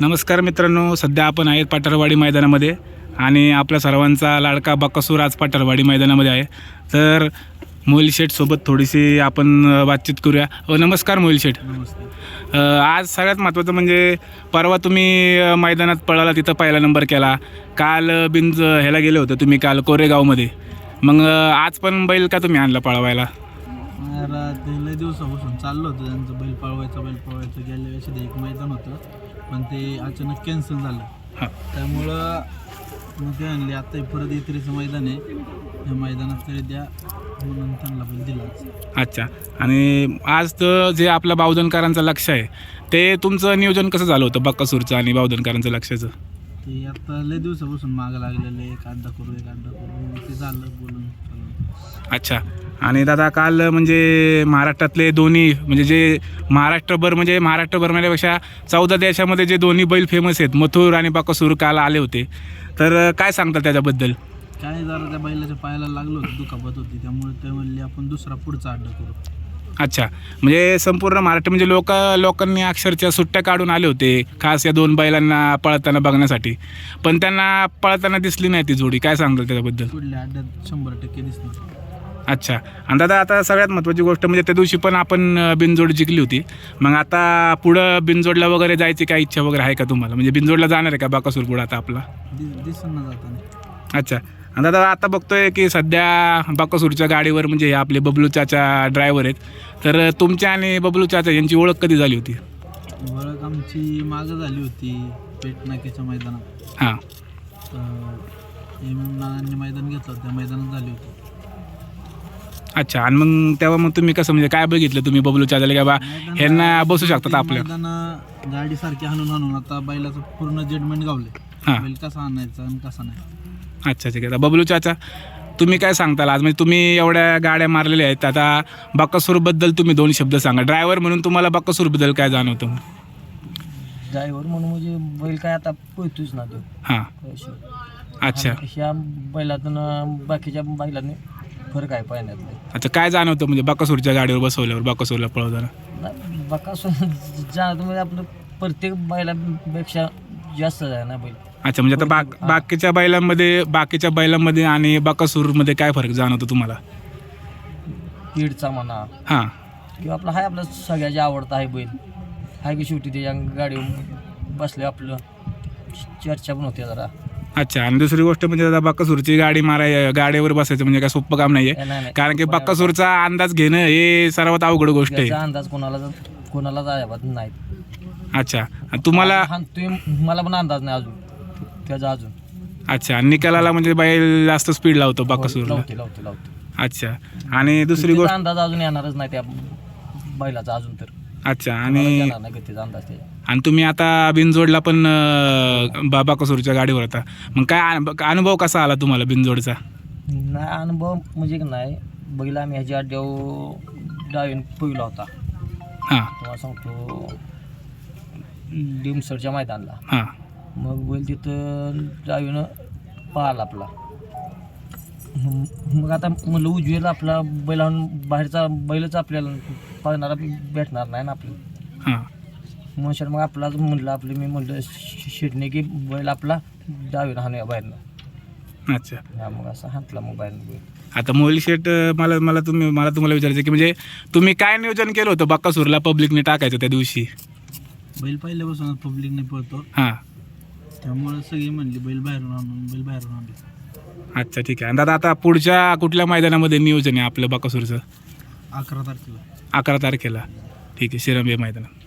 नमस्कार मित्रांनो सध्या आपण आहेत पाटरवाडी मैदानामध्ये आणि आपल्या सर्वांचा लाडका बकासूर आज पाटरवाडी मैदानामध्ये आहे. तर मोहिल शेठसोबत थोडीशी आपण बातचीत करूया. अ, नमस्कार मोहिल शेठ. अ, आज सगळ्यात महत्त्वाचं म्हणजे परवा तुम्ही अ, मैदानात पळाला तिथं पहिला नंबर केला. काल अ, बिंज ह्याला गेले होते तुम्ही काल कोरेगावमध्ये. मग अ, आज पण बैल का तुम्ही आणला पळवायला? मला ते लय दिवसापासून चाललं होतं त्यांचं बैल पळवायचं बैल पळवायचं. गेल्या वर्षी एक मैदान होतं. पण ते अचानक कॅन्सल झालं. हां. त्यामुळं मग ते आणले आता परत इतरीचं मैदान आहे. या मैदानात तरी द्या म्हणून त्यांना बैल दिला अच्छा. आणि आज तर जे आपल्या बावधनकरांचं लक्ष आहे ते तुमचं नियोजन कसं झालं होतं बक्कासूरचं आणि बावधनकरांचं लक्षाचं? ते आता लय दिवसापासून मागं लागलेलं आहे एक अड्डा करू एक अड्डा करू. ते झालं बोलून चालून अच्छा. आणि दादा काल म्हणजे महाराष्ट्रातले दोन्ही म्हणजे जे महाराष्ट्रभर म्हणजे महाराष्ट्रभर म्हणण्यापेक्षा चौदा देशामध्ये जे दोन्ही बैल फेमस आहेत मथुर आणि बकासूर काल आले होते. तर काय सांगतात त्याच्याबद्दल? काय जरा त्या बैलाच्या पायाला लागलं होतं दुखापत होती. त्यामुळे ते म्हणले आपण दुसरा पुढचा अड्डा करू. अच्छा. म्हणजे संपूर्ण महाराष्ट्र म्हणजे लोक लोकांनी अक्षरशः सुट्ट्या काढून आले होते खास या दोन बैलांना पळताना बघण्यासाठी. पण त्यांना पळताना दिसली नाही ती जोडी. काय सांगतात त्याच्याबद्दल? शंभर टक्के दिसणार. अच्छा. आणि दादा आता सगळ्यात महत्त्वाची गोष्ट म्हणजे त्या दिवशी पण आपण बिनजोड जिंकली होती. मग आता पुढं बिनजोडला वगैरे जायची काय इच्छा वगैरे आहे का तुम्हाला? म्हणजे बिनजोडला जाणार आहे का बाकासूर पुढं आता आपला? दिसन जाताना. अच्छा. आणि दादा आता बघतोय की सध्या बाकासूरच्या गाडीवर म्हणजे हे आपले बबलू चाचा ड्रायव्हर आहेत. तर तुमच्या आणि बबलू चाचा यांची ओळख कधी झाली होती? ओळख आमची मागं झाली होती पेटनाक्याच्या मैदानात. हां. तर एम एम नानांनी मैदान घेतलं त्या मैदानात झाली होती. अच्छा आणि मग तेव्हा मग तुम्ही कसं म्हणजे काय बघितलं तुम्ही बबलू चाचाला की बा ह्यांना बसू शकतात आपल्या? मैदान गाडी सारखी हाणून हाणून आता बैलाचं पूर्ण जजमेंट गावले हां. बैल कसा आणायचा आणि कसा नाही. अच्छा ठीक आहे. बबलू चाचा तुम्ही काय सांगताल? आज म्हणजे तुम्ही एवढ्या गाड्या मारलेल्या आहेत आता बक्कासूरबद्दल तुम्ही दोन शब्द सांगा. ड्रायव्हर म्हणून तुम्हाला बक्कासूरबद्दल काय जाणवतं? ड्रायव्हर म्हणून म्हणजे बैल काय आता पोहतोच ना तो. हां. अच्छा. ह्या बैलातून बाकीच्या बैलांनी फरक आहे पाहण्यात. अच्छा काय जाणवतं म्हणजे बक्कासूरच्या गाडीवर बसवल्यावर बक्कासूरला पळवताना? बकासूर जाणवतं म्हणजे आपलं प्रत्येक बैलापेक्षा जास्त आहे ना बैल. अच्छा म्हणजे आता बाक बाकीच्या बैलांमध्ये बाकीच्या बैलांमध्ये आणि बकासूरमध्ये काय फरक जाणवतो तुम्हाला? पीडचा म्हणा. हां. किंवा आपला हाय आपला सगळ्याची आवडता आहे बैल. हाय की शेवटी त्याच्या गाडीवर बसले आपलं. चर्चा पण होते जरा. अच्छा आणि दुसरी गोष्ट म्हणजे आता बक्कासूरची गाडी माराय गाडीवर बसायचं म्हणजे काय सोपं काम नाही आहे नाही, नाही. कारण की बक्कासूरचा अंदाज घेणं हे सर्वात अवघड गोष्ट आहे. त्याचा अंदाज कोणाला कोणाला जायबात नाही. अच्छा आणि तुम्हाला तुम्ही मला पण अंदाज नाही अजून. त्याचा अजून. अच्छा आणि निकालाला म्हणजे बैल जास्त स्पीड लावतो बक्कासूरला लावते लावते लावते. अच्छा आणि दुसरी त्याचा गोष्ट अंदाज अजून येणारच नाही त्या बैलाचा अजून तर. अच्छा कोणालाच आणि येणार नाही गतीचा अंदाज त्याचा आणि तुम्ही आता बिनजोडला पण अं, बाबा कसूरच्या गाडीवर होता. मग काय अनु- अनुभव कसा आला तुम्हाला बिनजोडचा? नाही अनुभव म्हणजे की नाही बैल आम्ही ह्याच्या अड्ड्यावर डावीन पहिला होता. हां. तुम्हाला सांगतो लिमसडच्या मैदानला. हां. मग बैल तिथं डावीनं पाहिला आपला. मग आता म्हणलं उजवेला आपला बैल आणून बाहेरचा बैलच आपल्याला पाहणारा भेटणार नाही ना आपल्याला हां. म्हणून मग आपलाच म्हणलं आपलं मी म्हणलं शिडणे की बैल आपला डावीनं हाणूया बाहेरनं. अच्छा. हा मग असं हातला बैल. आता मोहिल शेट मला मला तुम्ही मला तुम्हाला विचारायचं की म्हणजे तुम्ही काय नियोजन केलं होतं बक्कासूरला पब्लिकने टाकायचं त्या दिवशी? बैल पहिल्यापासून पब्लिकने पळतो. हां. त्यामुळे सगळी म्हणली बैल बाहेरून आणून बैल बाहेरून आणले. अच्छा ठीक आहे. आणि दादा आता पुढच्या कुठल्या मैदानामध्ये नियोजन आहे आपलं बकासूरचं? अकरा तारखेला. अकरा तारखेला. ठीक आहे शिरंबे मैदानात